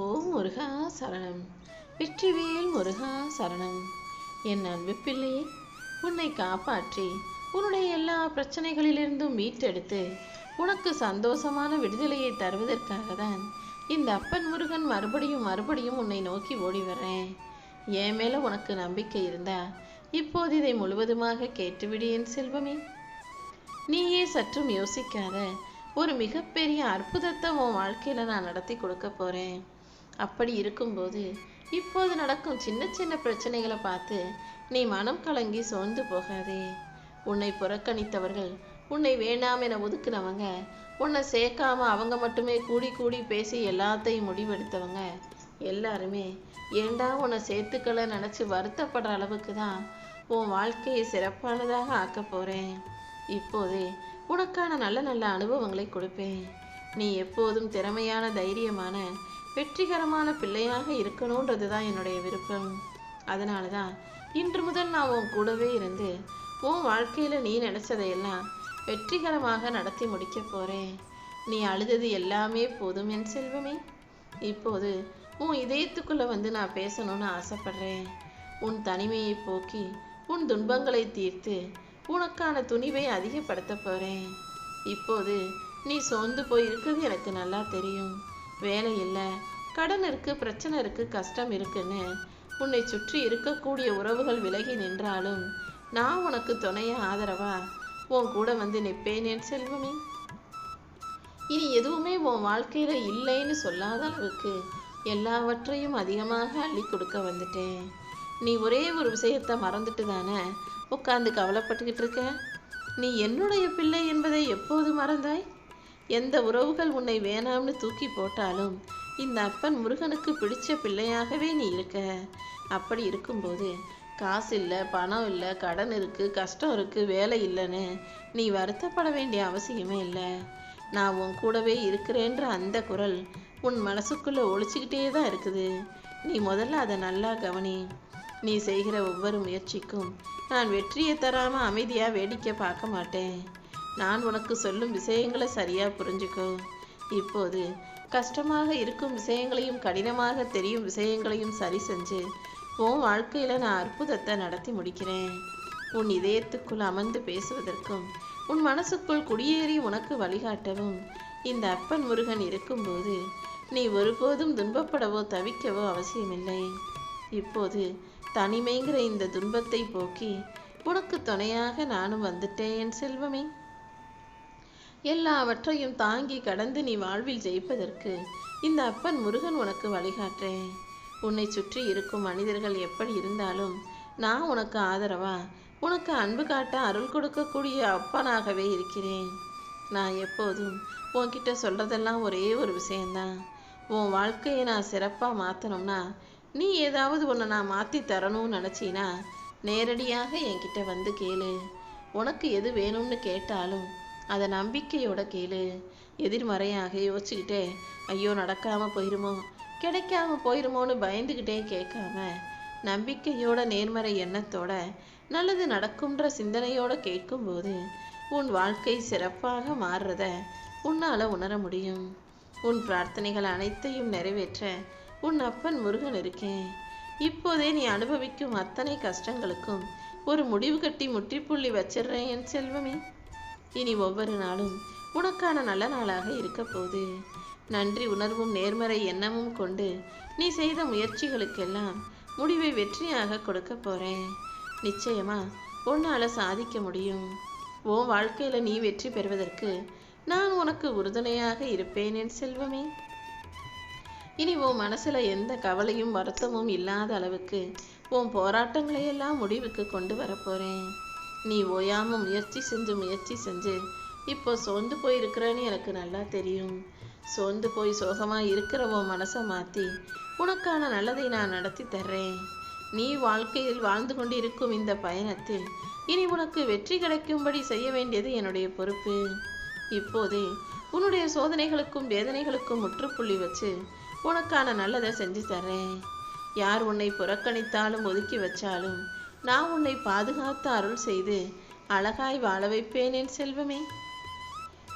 ஓம் முருகா சரணம். வெற்றிவேல் முருகா சரணம். என் அன்பு பிள்ளையே உன்னை காப்பாற்றி உன்னுடைய எல்லா பிரச்சனைகளிலிருந்தும் மீட்டெடுத்து உனக்கு சந்தோஷமான விடுதலையை தருவதற்காக தான் இந்த அப்பன் முருகன் மறுபடியும் மறுபடியும் உன்னை நோக்கி ஓடி வர்றேன். என் மேல உனக்கு நம்பிக்கை இருந்தா இப்போது இதை முழுவதுமாக கேட்டுவிடு என் செல்வமே. நீயே சற்றும் யோசிக்காத ஒரு மிகப்பெரிய அற்புதத்தை உன் வாழ்க்கையில நான் நடத்தி கொடுக்க போறேன். அப்படி இருக்கும்போது இப்போது நடக்கும் சின்ன சின்ன பிரச்சனைகளை பார்த்து நீ மனம் கலங்கி சோர்ந்து போகாதே. உன்னை புறக்கணித்தவர்கள் உன்னை வேண்டாம் என ஒதுக்குனவங்க உன்னை சேர்க்காம அவங்க மட்டுமே கூடி கூடி பேசி எல்லாத்தையும் முடிவெடுத்தவங்க எல்லாருமே ஏண்டா உன்னை சேர்த்துக்களை நினச்சி வருத்தப்படுற அளவுக்கு தான் உன் வாழ்க்கையை சிறப்பானதாக ஆக்க போகிறேன் இப்போதே உனக்கான நல்ல நல்ல அனுபவங்களை கொடுப்பேன். நீ எப்போதும் திறமையான தைரியமான வெற்றிகரமான பிள்ளையாக இருக்கணுன்றது தான் என்னுடைய விருப்பம். அதனால தான் இன்று முதல் நான் உன் கூடவே இருந்து உன் வாழ்க்கையில் நீ நினைச்சதையெல்லாம் வெற்றிகரமாக நடத்தி முடிக்க போகிறேன் நீ அழுதது எல்லாமே போதும் என் செல்வமே. இப்போது உன் இதயத்துக்குள்ளே வந்து நான் பேசணும்னு ஆசைப்படுறேன். உன் தனிமையை போக்கி உன் துன்பங்களை தீர்த்து உனக்கான துணிவை அதிகப்படுத்த போகிறேன் இப்போது நீ சோர்ந்து போய் இருக்கிறது எனக்கு நல்லா தெரியும். வேலை இல்லை. கடன் இருக்குது பிரச்சனை இருக்கு கஷ்டம் இருக்குன்னு உன்னை சுற்றி இருக்கக்கூடிய உறவுகள் விலகி நின்றாலும் நான் உனக்கு துணைய ஆதரவா? உன் கூட வந்து நிற்பேன் செல்வமே? இனி எதுவுமே உன் வாழ்க்கையில் இல்லைன்னு சொல்லாத அளவுக்கு எல்லாவற்றையும் அதிகமாக அள்ளி கொடுக்க வந்துட்டேன். நீ ஒரே ஒரு விஷயத்தை மறந்துட்டு தானே உட்காந்து கவலைப்பட்டுக்கிட்டு இருக்க? நீ என்னுடைய பிள்ளை என்பதை எப்போது மறந்தாய்? எந்த உறவுகள் உன்னை வேணாம்னு தூக்கி போட்டாலும் இந்த அப்பன் முருகனுக்கு பிடிச்ச பிள்ளையாகவே நீ இருக்க. அப்படி இருக்கும்போது காசு இல்லை பணம் இல்லை கடன் இருக்கு கஷ்டம் இருக்கு வேலை இல்லைன்னு நீ வருத்தப்பட வேண்டிய அவசியமே இல்லை. நான் உன் கூடவே இருக்கிறேன்ற அந்த குரல் உன் மனசுக்குள்ளே ஒழிச்சுக்கிட்டே தான் இருக்குது. நீ முதல்ல அதை நல்லா கவனி. நீ செய்கிற ஒவ்வொரு முயற்சிக்கும் நான் வெற்றியை தராமல் அமைதியாக வேடிக்கை பார்க்க மாட்டேன். நான் உனக்கு சொல்லும் விஷயங்களை சரியா புரிஞ்சுக்கோ. இப்போது கஷ்டமாக இருக்கும் விஷயங்களையும் கடினமாக தெரியும் விஷயங்களையும் சரி செஞ்சு உன் வாழ்க்கையில நான் அற்புதத்தை நடத்தி முடிக்கிறேன். உன் இதயத்துக்குள் அமர்ந்து பேசுவதற்கும் உன் மனசுக்குள் குடியேறி உனக்கு வழிகாட்டவும் இந்த அப்பன் முருகன் இருக்கும்போது நீ ஒருபோதும் துன்பப்படவோ தவிக்கவோ அவசியமில்லை. இப்போது தனிமைங்கிற இந்த துன்பத்தை போக்கி உனக்கு துணையாக நானும் வந்துட்டேன் என் செல்வமே. எல்லாவற்றையும் தாங்கி கடந்து நீ வாழ்வில் ஜெயிப்பதற்கு இந்த அப்பன் முருகன் உனக்கு வழிகாட்டுறேன் உன்னை சுற்றி இருக்கும் மனிதர்கள் எப்படி இருந்தாலும் நான் உனக்கு ஆதரவா? உனக்கு அன்பு காட்ட அருள் கொடுக்கக்கூடிய அப்பனாகவே இருக்கிறேன். நான் எப்போதும் உன்கிட்ட சொல்றதெல்லாம் ஒரே ஒரு விஷயம்தான். உன் வாழ்க்கையை நான் சிறப்பாக மாற்றணும்னா நீ ஏதாவது ஒன்று நான் மாற்றி தரணும்னு நினச்சினா நேரடியாக என்கிட்ட வந்து கேளு. உனக்கு எது வேணும்னு கேட்டாலும் அதை நம்பிக்கையோட கேளு. எதிர்மறையாக யோசிச்சுக்கிட்டே ஐயோ நடக்காம போயிருமோ? கிடைக்காம போயிருமோன்னு பயந்துக்கிட்டே கேட்காம நம்பிக்கையோட நேர்மறை எண்ணத்தோட நல்லது நடக்கும்ன்ற சிந்தனையோட கேட்கும்போது உன் வாழ்க்கை சிறப்பாக மாறுறத உன்னால் உணர முடியும். உன் பிரார்த்தனைகள் அனைத்தையும் நிறைவேற்ற உன் அப்பன் முருகன் இருக்கேன் இப்போதே நீ அனுபவிக்கும் அத்தனை கஷ்டங்களுக்கும் ஒரு முடிவு கட்டி முற்றுப்புள்ளி வச்சிடுறேன் என் செல்வமே. இனி ஒவ்வொரு நாளும் உனக்கான நல்ல நாளாக இருக்க போகுது. நன்றி உணர்வும் நேர்மறை எண்ணமும் கொண்டு நீ செய்த முயற்சிகளுக்கெல்லாம் முடிவை வெற்றியாக கொடுக்க போறேன். நிச்சயமா உன்னால சாதிக்க முடியும். உன் வாழ்க்கையில நீ வெற்றி பெறுவதற்கு நான் உனக்கு உறுதுணையாக இருப்பேன் என் செல்வமே. இனி உன் மனசுல எந்த கவலையும் வருத்தமும் இல்லாத அளவுக்கு உன் போராட்டங்களை எல்லாம் முடிவுக்கு கொண்டு வரப்போறேன் நீ ஓயாம முயற்சி செஞ்சு முயற்சி செஞ்சு. இப்போ சோர்ந்து போயிருக்கிறன்னு எனக்கு நல்லா தெரியும். சோர்ந்து போய் சோகமாக இருக்கிறவோ மனசை மாற்றி உனக்கான நல்லதை நான் நடத்தி தர்றேன். நீ வாழ்க்கையில் வாழ்ந்து கொண்டு இருக்கும் இந்த பயணத்தில் இனி உனக்கு வெற்றி கிடைக்கும்படி செய்ய வேண்டியது என்னுடைய பொறுப்பு. இப்போதே உன்னுடைய சோதனைகளுக்கும் வேதனைகளுக்கும் முற்றுப்புள்ளி வச்சு உனக்கான நல்லதை செஞ்சு தர்றேன். யார் உன்னை புறக்கணித்தாலும் ஒதுக்கி வச்சாலும் நான் உன்னை பாதுகாத்து அருள் செய்து அழகாய் வாழ வைப்பேன் என் செல்வமே.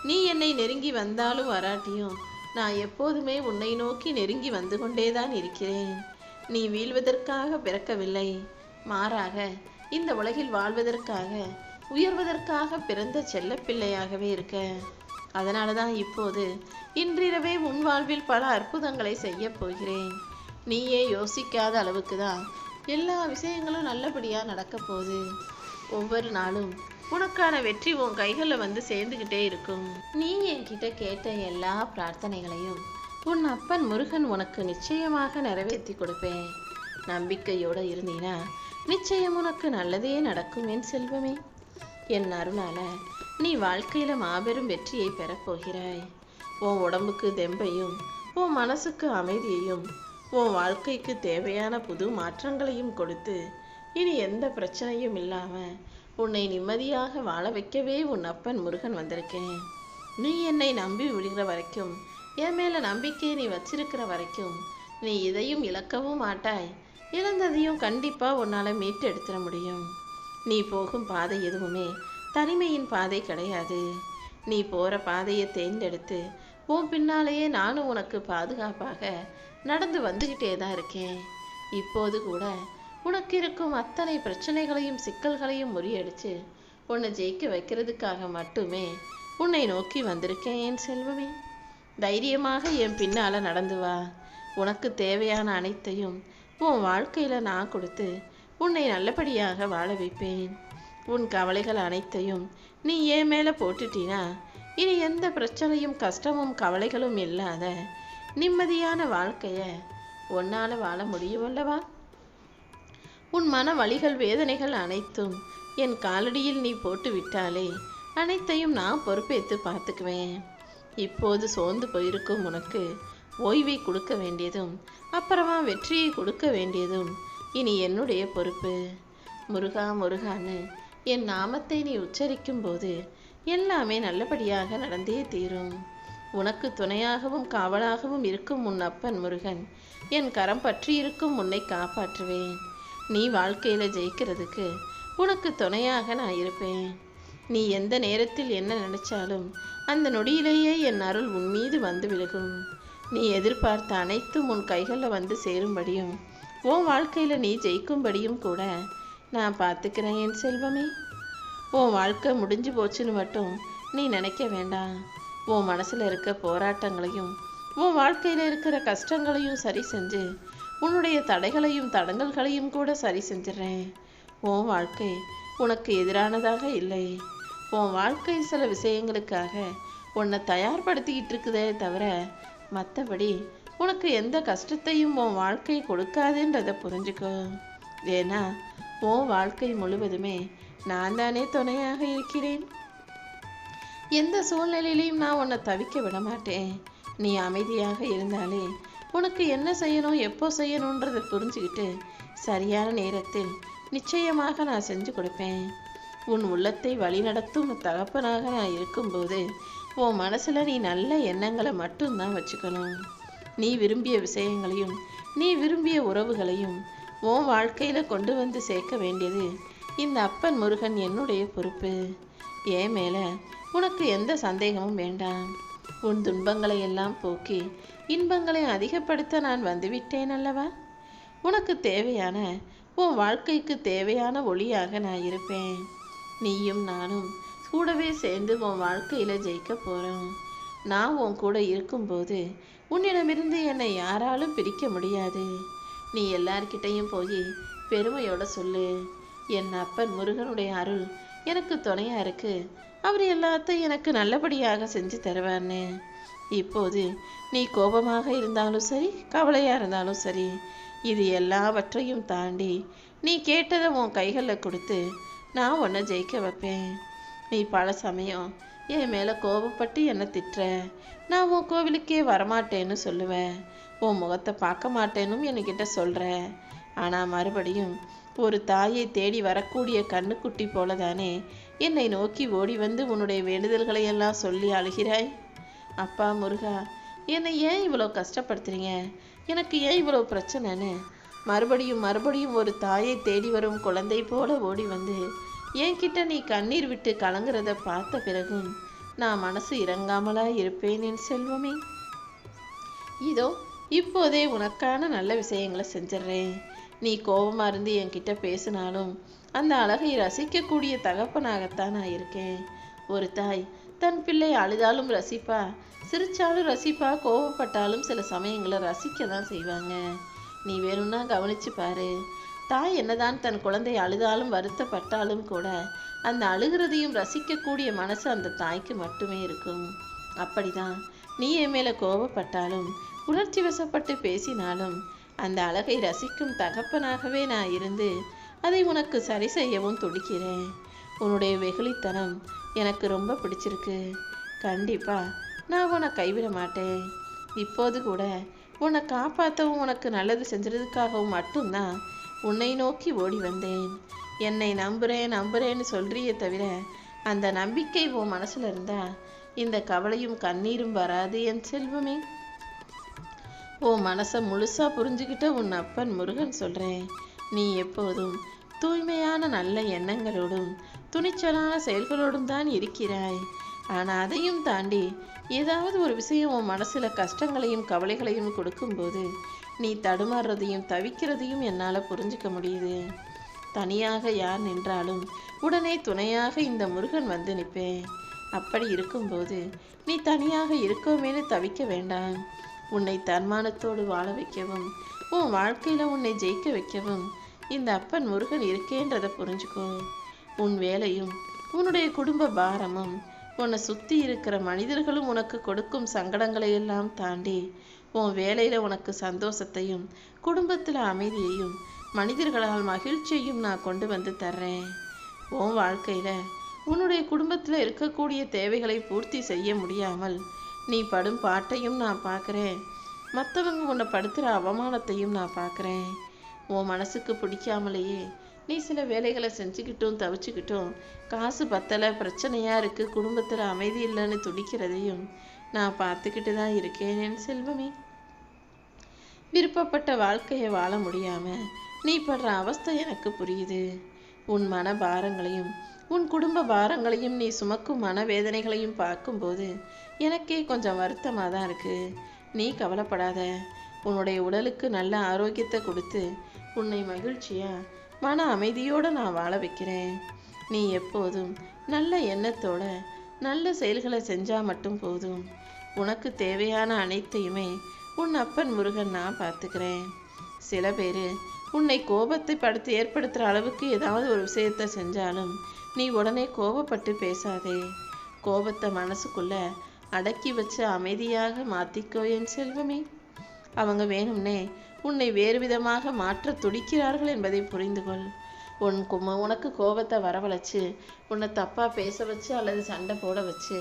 நீ என்னை நெருங்கி வந்தாலும் வராட்டியும் நான் எப்போதுமே உன்னை நோக்கி நெருங்கி வந்து கொண்டேதான் இருக்கிறேன். நீ வீழ்வதற்காக பிறக்கவில்லை. மாறாக இந்த உலகில் வாழ்வதற்காக உயர்வதற்காக பிறந்த செல்லப்பிள்ளையாகவே இருக்க. அதனால தான் இப்போது இன்றிரவே உன் வாழ்வில் பல அற்புதங்களை செய்ய போகிறேன். நீயே யோசிக்காத அளவுக்கு தான் எல்லா விஷயங்களும் நல்லபடியா நடக்க போகுது. ஒவ்வொரு நாளும் உனக்கான வெற்றி உன் கைகளில் வந்து சேர்ந்துக்கிட்டே இருக்கும். நீ என்கிட்ட கேட்ட எல்லா பிரார்த்தனைகளையும் உன் அப்பன் முருகன் உனக்கு நிச்சயமாக நிறைவேற்றி கொடுப்பேன். நம்பிக்கையோடு இருந்தீனா நிச்சயம் உனக்கு நல்லதே நடக்கும் என் செல்வமே. என் அருளால நீ வாழ்க்கையில் மாபெரும் வெற்றியை பெறப்போகிறாய் உன் உடம்புக்கு தெம்பையும் உன் மனசுக்கு அமைதியையும் உன் வாழ்க்கைக்கு தேவையான புது மாற்றங்களையும் கொடுத்து இனி எந்த பிரச்சனையும் இல்லாமல் உன்னை நிம்மதியாக வாழ வைக்கவே உன் அப்பன் முருகன் வந்திருக்கேன். நீ என்னை நம்பி விடுகிற வரைக்கும் என் மேலே நம்பிக்கையை நீ வச்சிருக்கிற வரைக்கும் நீ இதையும் இழக்கவும் மாட்டாய். இழந்ததையும் கண்டிப்பாக உன்னால் மீட்டு எடுத்துட முடியும். நீ போகும் பாதை எதுவுமே தனிமையின் பாதை கிடையாது. நீ போகிற பாதையை தேர்ந்தெடுத்து உன் பின்னாலேயே நானும் உனக்கு பாதுகாப்பாக நடந்து வந்துகிட்டே தான் இருக்கேன். இப்போது கூட உனக்கு இருக்கும் அத்தனை பிரச்சனைகளையும் சிக்கல்களையும் முறியடிச்சு உன்னை ஜெயிக்க வைக்கிறதுக்காக மட்டுமே உன்னை நோக்கி வந்திருக்கேன் என் செல்வமே. தைரியமாக என் பின்னால நடந்து வா. உனக்கு தேவையான அனைத்தையும் உன் வாழ்க்கையில நான் கொடுத்து உன்னை நல்லபடியாக வாழ வைப்பேன். உன் கவலைகள் அனைத்தையும் நீ ஏன் மேல போட்டுட்டீனா இனி எந்த பிரச்சனையும் கஷ்டமும் கவலைகளும் இல்லாத நிம்மதியான வாழ்க்கையை உன்னால் வாழ முடியும் அல்லவா? உன் மன வழிகள் வேதனைகள் அனைத்தும் என் காலடியில் நீ போட்டு விட்டாலே அனைத்தையும் நான் பொறுப்பேற்று பார்த்துக்குவேன். இப்போது சோர்ந்து போயிருக்கும் உனக்கு ஓய்வை கொடுக்க வேண்டியதும் அப்புறமா வெற்றியை கொடுக்க வேண்டியதும் இனி என்னுடைய பொறுப்பு. முருகா முருகான்னு என் நாமத்தை நீ உச்சரிக்கும் போது எல்லாமே நல்லபடியாக நடந்தே தீரும். உனக்கு துணையாகவும் காவலாகவும் இருக்கும் உன் அப்பன் முருகன். என் கரம் பற்றி இருக்கும் உன்னை காப்பாற்றுவேன். நீ வாழ்க்கையில ஜெயிக்கிறதுக்கு உனக்கு துணையாக நான் இருப்பேன். நீ எந்த நேரத்தில் என்ன நினைச்சாலும் அந்த நொடியிலேயே என் அருள் உன் மீது வந்து விலகும் நீ எதிர்பார்த்த அனைத்தும் உன் கைகளில் வந்து சேரும்படியும் உன் வாழ்க்கையில நீ ஜெயிக்கும்படியும் கூட நான் பார்த்துக்கிறேன் என் செல்வமே. உன் வாழ்க்கை முடிஞ்சு போச்சுன்னு மட்டும் நீ நினைக்க வேண்டாம். உன் மனசில் இருக்க போராட்டங்களையும் உன் வாழ்க்கையில் இருக்கிற கஷ்டங்களையும் சரி செஞ்சு உன்னுடைய தடைகளையும் தடங்கல்களையும் கூட சரி செஞ்சிடறேன். உன் வாழ்க்கை உனக்கு எதிரானதாக இல்லை. உன் வாழ்க்கை சில விஷயங்களுக்காக உன்னை தயார்படுத்திக்கிட்டு இருக்குதே தவிர மற்றபடி உனக்கு எந்த கஷ்டத்தையும் உன் வாழ்க்கை கொடுக்காதுன்றதை புரிஞ்சுக்கோ. ஏன்னா உன் வாழ்க்கை முழுவதுமே நான் தானே துணையாக இருக்கிறேன். எந்த சூழ்நிலையிலையும் நான் உன்னை தவிக்க விட மாட்டேன் நீ அமைதியாக இருந்தாலே உனக்கு என்ன செய்யணும் எப்போ செய்யணுன்றதை புரிஞ்சுக்கிட்டு சரியான நேரத்தில் நிச்சயமாக நான் செஞ்சு கொடுப்பேன். உன் உள்ளத்தை வழிநடத்தும் தகப்பனாக நான் இருக்கும்போது உன் மனசுல நீ நல்ல எண்ணங்களை மட்டும்தான் வச்சுக்கணும். நீ விரும்பிய விஷயங்களையும் நீ விரும்பிய உறவுகளையும் உன் வாழ்க்கையில கொண்டு வந்து சேர்க்க வேண்டியது இந்த அப்பன் முருகன் என்னுடைய பொறுப்பு. ஏன் மேலே உனக்கு எந்த சந்தேகமும் வேண்டாம். உன் துன்பங்களை எல்லாம் போக்கி இன்பங்களை அதிகப்படுத்த நான் வந்துவிட்டேன் அல்லவா? உனக்கு தேவையான உன் வாழ்க்கைக்கு தேவையான ஒளியாக நான் இருப்பேன். நீயும் நானும் கூடவே சேர்ந்து உன் வாழ்க்கையில் ஜெயிக்க போகிறோம் நான் உன் கூட இருக்கும்போது உன்னிடமிருந்து என்னை யாராலும் பிரிக்க முடியாது. நீ எல்லார்கிட்டையும் போய் பெருமையோட சொல்லு. என் அப்பன் முருகனுடைய அருள் எனக்கு துணையா இருக்கு. அவர் எல்லாத்தையும் எனக்கு நல்லபடியாக செஞ்சு தருவார்னு. இப்போது நீ கோபமாக இருந்தாலும் சரி கவலையா இருந்தாலும் சரி இது எல்லாவற்றையும் தாண்டி நீ கேட்டதை உன் கைகளில் கொடுத்து நான் உன்னை ஜெயிக்க வைப்பேன். நீ பல சமயம் என் மேலே கோபப்பட்டு என்னை திட்டுற. நான் உன் கோவிலுக்கே வரமாட்டேன்னு சொல்லுவேன் உன் முகத்தை பார்க்க மாட்டேனும் என்கிட்ட சொல்கிற ஆனால் மறுபடியும் ஒரு தாயை தேடி வரக்கூடிய கண்ணுக்குட்டி போல தானே என்னை நோக்கி ஓடி வந்து உன்னுடைய வேண்டுதல்களை எல்லாம் சொல்லி அழுகிறாய். அப்பா முருகா என்னை ஏன் இவ்வளோ கஷ்டப்படுத்துறீங்க? எனக்கு ஏன் இவ்வளோ பிரச்சனைன்னு? மறுபடியும் மறுபடியும் ஒரு தாயை தேடி வரும் குழந்தை போல ஓடி வந்து என்கிட்ட நீ கண்ணீர் விட்டு கலங்குறத பார்த்த பிறகும் நான் மனசு இறங்காமலா இருப்பேன் என் செல்வமே. இதோ இப்போதே உனக்கான நல்ல விஷயங்களை செஞ்சிடுறேன். நீ கோபமாக இருந்து என்கிட்ட பேசினாலும் அந்த அழகை ரசிக்கக்கூடிய தகப்பனாகத்தான் நான் இருக்கேன். ஒரு தாய் தன் பிள்ளை அழுதாலும் ரசிப்பா சிரிச்சாலும் ரசிப்பா கோவப்பட்டாலும் சில சமயங்களை ரசிக்க தான் செய்வாங்க. நீ வேணும்னா கவனிச்சு பாரு. தாய் என்னதான் தன் குழந்தை அழுதாலும் வருத்தப்பட்டாலும் கூட அந்த அழுகிறதையும் ரசிக்கக்கூடிய மனசு அந்த தாய்க்கு மட்டுமே இருக்கும். அப்படிதான் நீ என் மேலே கோபப்பட்டாலும் உணர்ச்சி வசப்பட்டு பேசினாலும் அந்த அழகை ரசிக்கும் தகப்பனாகவே நான் இருந்து அதை உனக்கு சரி செய்யவும் துடிக்கிறேன். உன்னுடைய வெகுளித்தனம் எனக்கு ரொம்ப பிடிச்சிருக்கு. கண்டிப்பா நான் உன்னை கைவிட மாட்டேன். இப்போது கூட உன்னை காப்பாற்றவும் உனக்கு நல்லது செஞ்சதுக்காகவும் மட்டும்தான் உன்னை நோக்கி ஓடி வந்தேன். என்னை நம்புறேன் நம்புறேன்னு சொல்றியே தவிர அந்த நம்பிக்கை உன் மனசுல இருந்தா இந்த கவலையும் கண்ணீரும் வராது என் செல்வமே. உன் மனசை முழுசாக புரிஞ்சுக்கிட்ட உன் அப்பன் முருகன் சொல்கிறேன் நீ எப்போதும் தூய்மையான நல்ல எண்ணங்களோடும் துணிச்சலான செயல்களோடும் தான் இருக்கிறாய். ஆனால் அதையும் தாண்டி ஏதாவது ஒரு விஷயம் உன் மனசில் கஷ்டங்களையும் கவலைகளையும் கொடுக்கும்போது நீ தடுமாறுறதையும் தவிக்கிறதையும் என்னால் புரிஞ்சுக்க முடியுது. தனியாக யார் நின்றாலும் உடனே துணையாக இந்த முருகன் வந்து நிற்பேன். அப்படி இருக்கும்போது நீ தனியாக இருக்கோமேனு தவிக்க வேண்டாம். உன்னை தன்மானத்தோடு வாழ வைக்கவும் உன் வாழ்க்கையில உன்னை ஜெயிக்க வைக்கவும் இந்த அப்பன் முருகன் இருக்கேன்றதை புரிஞ்சுக்கோ. உன் வேலையும் உன்னுடைய குடும்ப பாரமும் உன்னை சுத்தி இருக்கிற மனிதர்களும் உனக்கு கொடுக்கும் சங்கடங்களை எல்லாம் தாண்டி உன் வேலையில உனக்கு சந்தோஷத்தையும் குடும்பத்துல அமைதியையும் மனிதர்களால் மகிழ்ச்சியையும் நான் கொண்டு வந்து தர்றேன். உன் வாழ்க்கையில உன்னுடைய குடும்பத்துல இருக்கக்கூடிய தேவைகளை பூர்த்தி செய்ய முடியாமல் நீ படும் பாட்டையும் நான் பார்க்குறேன் மற்றவங்க உன்னை படுத்துகிற அவமானத்தையும் நான் பார்க்குறேன் உன் மனசுக்கு பிடிக்காமலேயே நீ சில வேலைகளை செஞ்சுக்கிட்டும் தவிச்சுக்கிட்டும் காசு பத்தலை பிரச்சனையாக இருக்குது குடும்பத்தில் அமைதி இல்லைன்னு துடிக்கிறதையும் நான் பார்த்துக்கிட்டு தான் இருக்கேன் என் செல்வமே. விருப்பப்பட்ட வாழ்க்கையை வாழ முடியாமல் நீ படுற அவஸ்தை எனக்கு புரியுது. உன் மன பாரங்களையும் உன் குடும்ப பாரங்களையும் நீ சுமக்கும் மனவேதனைகளையும் பார்க்கும்போது எனக்கே கொஞ்சம் வருத்தமாக தான் இருக்கு. நீ கவலைப்படாத. உன்னுடைய உடலுக்கு நல்ல ஆரோக்கியத்தை கொடுத்து உன்னை மகிழ்ச்சியா மன அமைதியோடு நான் வாழ வைக்கிறேன். நீ எப்போதும் நல்ல எண்ணத்தோட நல்ல செயல்களை செஞ்சால் மட்டும் போதும். உனக்கு தேவையான அனைத்தையுமே உன் அப்பன் முருகன் நான் பார்த்துக்கிறேன். சில பேர் உன்னை கோபத்தை படுத்து ஏற்படுத்துகிற அளவுக்கு ஏதாவது ஒரு விஷயத்த செஞ்சாலும் நீ உடனே கோபப்பட்டு பேசாதே. கோபத்தை மனசுக்குள்ள அடக்கி வச்சு அமைதியாக மாத்திக்கோ என் செல்வமே. அவங்க வேணும்னே உன்னை வேறு விதமாக மாற்ற துடிக்கிறார்கள் என்பதை புரிந்து கொள். உன் கும உனக்கு கோபத்தை வரவழைச்சு உன்னை தப்பாக பேச வச்சு அல்லது சண்டை போட வச்சு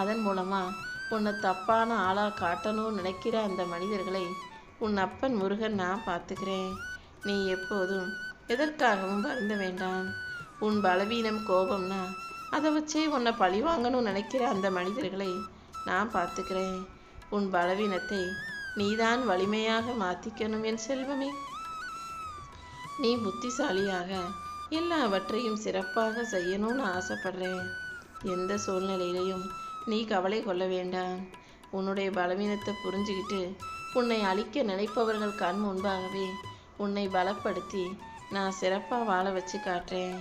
அதன் மூலமாக உன்னை தப்பான ஆளாக காட்டணும்னு நினைக்கிற அந்த மனிதர்களை உன் அப்பன் முருகன் நான் பார்த்துக்கிறேன். நீ எப்போதும் எதற்காகவும் வருந்த வேண்டாம். உன் பலவீனம் கோபம்னா அதை வச்சே உன்னை பழி வாங்கணும்னு நினைக்கிற அந்த மனிதர்களை நான் பார்த்துக்கிறேன். உன் பலவீனத்தை நீதான் வலிமையாக மாத்திக்கணும் என் செல்வமே. நீ புத்திசாலியாக எல்லாவற்றையும் சிறப்பாக செய்யணும்னு ஆசைப்படுறேன். எந்த சூழ்நிலையிலையும் நீ கவலை கொள்ள வேண்டாம். உன்னுடைய பலவீனத்தை புரிஞ்சுக்கிட்டு உன்னை அழிக்க நினைப்பவர்கள் கண் முன்பாகவே உன்னை பலப்படுத்தி நான் சிறப்பாக வாழ வச்சு காட்டுறேன்.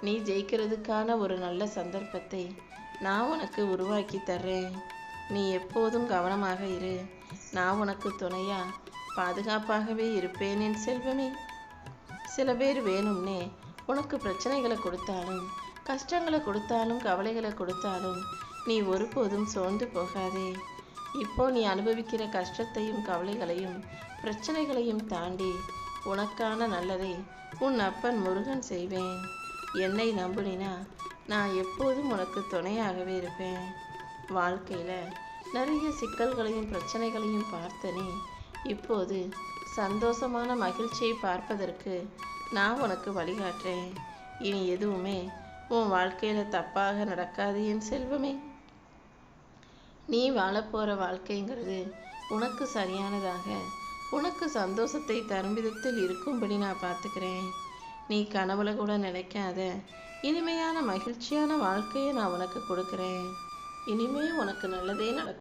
நீ ஜெயிக்கிறதுக்கான ஒரு நல்ல சந்தர்ப்பத்தை நான் உனக்கு உருவாக்கி தர்றேன். நீ எப்போதும் கவனமாக இரு. நான் உனக்கு துணையா பாதுகாப்பாகவே இருப்பேன் என் செல்வமே. சில பேர் வேணும்னே உனக்கு பிரச்சனைகளை கொடுத்தாலும் கஷ்டங்களை கொடுத்தாலும் கவலைகளை கொடுத்தாலும் நீ ஒருபோதும் சோர்ந்து போகாதே. இப்போ நீ அனுபவிக்கிற கஷ்டத்தையும் கவலைகளையும் பிரச்சனைகளையும் தாண்டி உனக்கான நல்லதை உன் அப்பன் முருகன் செய்வேன். என்னை நம்பினா நான் எப்போதும் உனக்கு துணையாகவே இருப்பேன். வாழ்க்கையில் நிறைய சிக்கல்களையும் பிரச்சனைகளையும் பார்த்தனே இப்போது சந்தோஷமான மகிழ்ச்சியை பார்ப்பதற்கு நான் உனக்கு வழிகாட்டுறேன். இனி எதுவுமே உன் வாழ்க்கையில் தப்பாக நடக்காது என் செல்வமே. நீ வாழப்போகிற வாழ்க்கைங்கிறது உனக்கு சரியானதாக உனக்கு சந்தோஷத்தை தரும் விதத்தில் இருக்கும்படி நான் பார்த்துக்கிறேன். நீ கனவுல கூட நினைக்காத. இனிமையான மகிழ்ச்சியான வாழ்க்கையை நான் உனக்கு கொடுக்குறேன். இனிமே உனக்கு நல்லதே நடக்கும்.